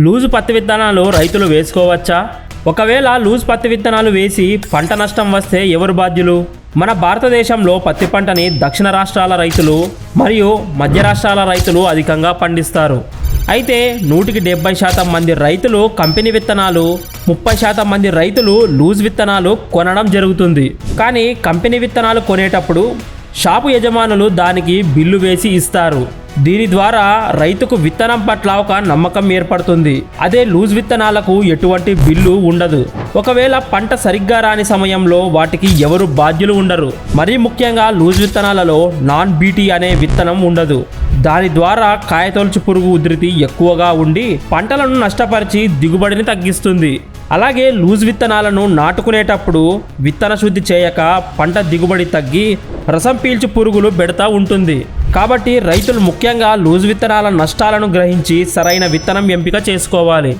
Loose పత్తి విత్తనాలు రైతులు వేసుకోవచ్చా? ఒకవేళ లూజ్ పత్తి విత్తనాలు వేసి పంట నష్టం వస్తే ఎవరు బాధ్యులు? మన భారతదేశంలో పత్తి పంటని దక్షిణ రాష్ట్రాల రైతులు మరియు మధ్య రాష్ట్రాల రైతులు అధికంగా పండిస్తారు. అయితే నూటికి డెబ్బై శాతం మంది రైతులు కంపెనీ విత్తనాలు ముప్పై శాతం మంది రైతులు లూజ్ విత్తనాలు కొనడం జరుగుతుంది. కానీ కంపెనీ విత్తనాలు కొనేటప్పుడు షాపు యజమానులు దానికి బిల్లు వేసి ఇస్తారు. దీని ద్వారా రైతుకు విత్తనం పట్ల ఒక నమ్మకం ఏర్పడుతుంది. అదే లూజ్ విత్తనాలకు ఎటువంటి బిల్లు ఉండదు. ఒకవేళ పంట సరిగ్గా రాని సమయంలో వాటికి ఎవరు బాధ్యులు ఉండరు. మరీ ముఖ్యంగా లూజ్ విత్తనాలలో నాన్ బీటీ అనే విత్తనం ఉండదు. దాని ద్వారా కాయతొలుచు పురుగు ఉధృతి ఎక్కువగా ఉండి పంటలను నష్టపరిచి దిగుబడిని తగ్గిస్తుంది. అలాగే లూజ్ విత్తనాలను నాటుకునేటప్పుడు విత్తన శుద్ధి చేయక పంట దిగుబడి తగ్గి రసం పీల్చు పురుగులు పెడతా ఉంటుంది. కాబట్టి రైతులు ముఖ్యంగా లూజ్ విత్తనాల నష్టాలను గ్రహించి సరైన విత్తనం ఎంపిక చేసుకోవాలి.